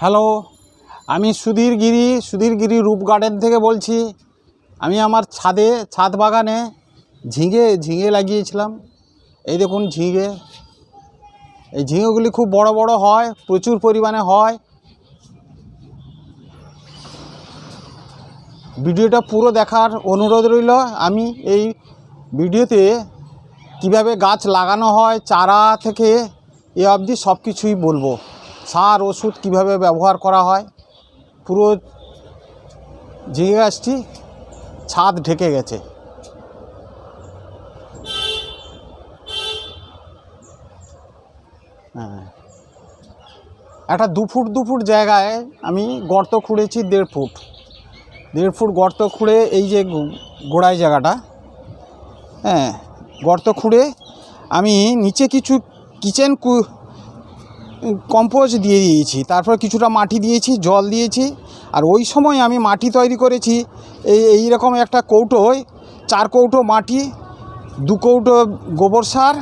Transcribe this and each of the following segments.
Hello, আমি সুধীর গিরি সুধীর গিরি রূপ garden থেকে বলছি। আমি আমার ছাদে, ছাদ বাগানে ঝিঙে ঝিঙে লাগিয়েছিলাম। এই দেখুন ঝিঙে। এই ঝিঙেগুলি খুব বড় বড় হয়, প্রচুর পরিমাণে হয়। ভিডিওটা পুরো দেখার অনুরোধ রইল, আমি এই ভিডিওতে কীভাবে গাছ লাগানো হয়, চারা থেকে এ অবধি সব কিছুই বলব। সার, ওষুধ কীভাবে ব্যবহার করা হয়, পুরো ঝিঙে গাছটি ছাদ ঢেকে গেছে। হ্যাঁ। একটা দু ফুট দু ফুট জায়গায় আমি গর্ত খুঁড়েছি দেড় ফুট। দেড় ফুট গর্ত খুঁড়ে এই যে গোড়ায় জায়গাটা হ্যাঁ গর্ত খুঁড়ে আমি নিচে কিছু কিচেন কম্পোজ দিয়ে দিয়েছি, তারপর কিছুটা মাটি দিয়েছি, জল দিয়েছি, আর ওই সময় আমি মাটি তৈরি করেছি। এই এই রকম একটা কৌটোয় চার কৌটো মাটি, দু কৌটো গোবর সার,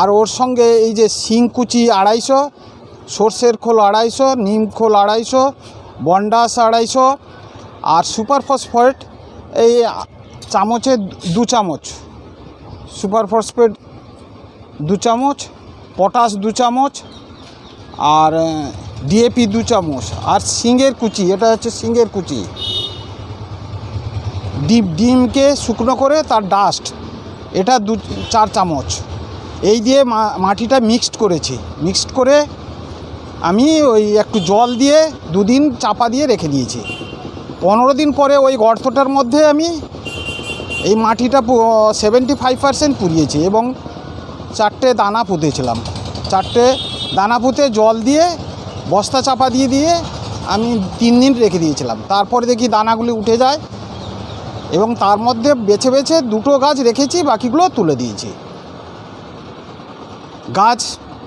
আর ওর সঙ্গে এই যে শিংকুচি আড়াইশো, সর্ষের খোল আড়াইশো, নিম খোল আড়াইশো, বন্ডাস আড়াইশো, আর সুপার ফসফেট এই চামচে দু চামচ। সুপার ফসফেট দু চামচ, পটাশ দু চামচ আর ডিএপি দু চামচ আর সিঙ্গের কুচি, এটা হচ্ছে সিঙ্গের কুচি। ডিম ডিমকে শুকনো করে তার ডাস্ট এটা দু, চার চামচ। এই দিয়ে মাটিটা মিক্সড করেছি। মিক্সড করে আমি ওই একটু জল দিয়ে দুদিন চাপা দিয়ে রেখে দিয়েছি। পনেরো দিন পরে ওই গর্তটার মধ্যে আমি এই মাটিটা সেভেন্টি ফাইভ পার্সেন্ট পুড়িয়েছি এবং চারটে দানা পুঁতেছিলাম। চারটে দানা পুঁতে জল দিয়ে, বস্তা চাপা দিয়ে দিয়ে আমি তিন দিন রেখে দিয়েছিলাম। তারপরে দেখি দানাগুলি উঠে যায় এবং তার মধ্যে বেছে বেছে দুটো গাছ রেখেছি, বাকিগুলো তুলে দিয়েছি। গাছ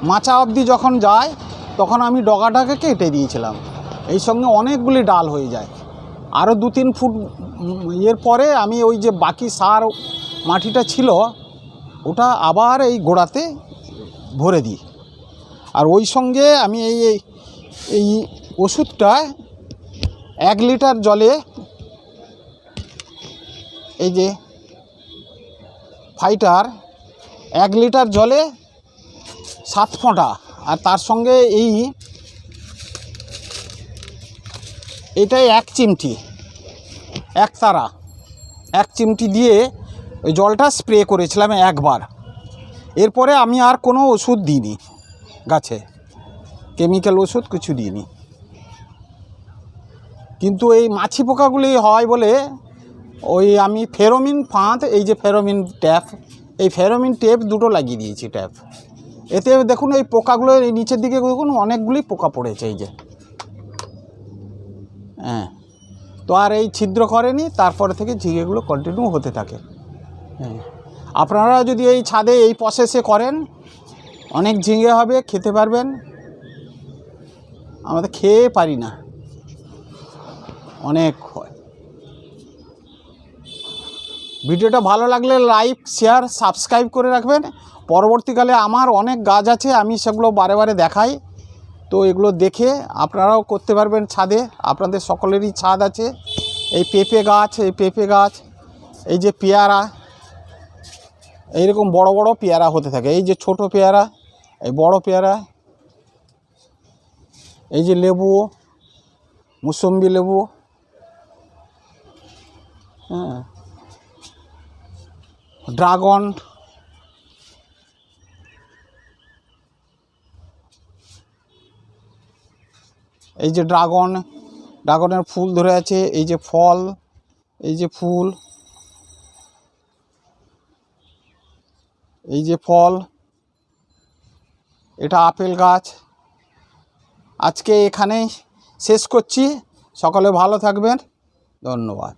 মাচা অবধি যখন যায়, তখন আমি ডগাটাকে কেটে দিয়েছিলাম। এই সঙ্গে অনেকগুলি ডাল হয়ে যায়। আরও দু তিন ফুট ইয়ের পরে আমি ওই যে বাকি সার মাটিটা ছিল, ওটা আবার এই গোড়াতে ভরে দিই। আর ওই সঙ্গে আমি এই এই ওষুধটা এক লিটার জলে এই যে ফাইটার এক লিটার জলে সাত ফোঁটা। আর তার সঙ্গে এই এটাই এক চিমটি, এক তারা। এক চিমটি দিয়ে ওই জলটা স্প্রে করেছিলাম একবার। এরপরে আমি আর কোনো ওষুধ দিইনি। গাছে। কেমিক্যাল ওষুধ কিছু দিইনি। কিন্তু এই মাছি পোকাগুলি হয় বলে ওই আমি ফেরোমিন ফাঁদ, এই যে ফেরোমিন ট্যাপ, এই ফেরোমিন টেপ দুটো লাগিয়ে দিয়েছি ট্যাপ। এতে দেখুন এই পোকাগুলো এই নিচের দিকে দেখুন অনেকগুলি পোকা পড়েছে এই যে। হ্যাঁ। তো আর এই ছিদ্র করেনি, তারপরে থেকে ঝিঙেগুলো কন্টিনিউ হতে থাকে। হ্যাঁ। আপনারা যদি এই ছাদে এই প্রসেসে করেন অনেক ঝিঙে হবে, খেতে পারবেন। আমাদের খেয়ে পারি না। অনেক হয়। ভিডিওটা ভালো লাগলে লাইক, শেয়ার, সাবস্ক্রাইব করে রাখবেন। পরবর্তীকালে আমার অনেক গাছ আছে, আমি সেগুলো বারে বারে দেখাই। তো এগুলো দেখে আপনারাও করতে পারবেন ছাদে। আপনাদের সকলেরই ছাদ আছে। এই পেঁপে গাছ, এই পেঁপে গাছ, এই যে পেয়ারা, এইরকম বড় বড় পেয়ারা হতে থাকে। এই যে ছোট পেয়ারা এই বড় পেয়ারা, এই যে লেবু, মুসম্বি লেবু হ্যাঁ ড্রাগন, এই যে ড্রাগন, ড্রাগনের ফুল ধরে আছে, এই যে ফল, এই যে ফুল, এই যে ফল এটা আপেল গাছ। আজকে এখানেই শেষ করছি। সকলে ভালো থাকবেন। ধন্যবাদ।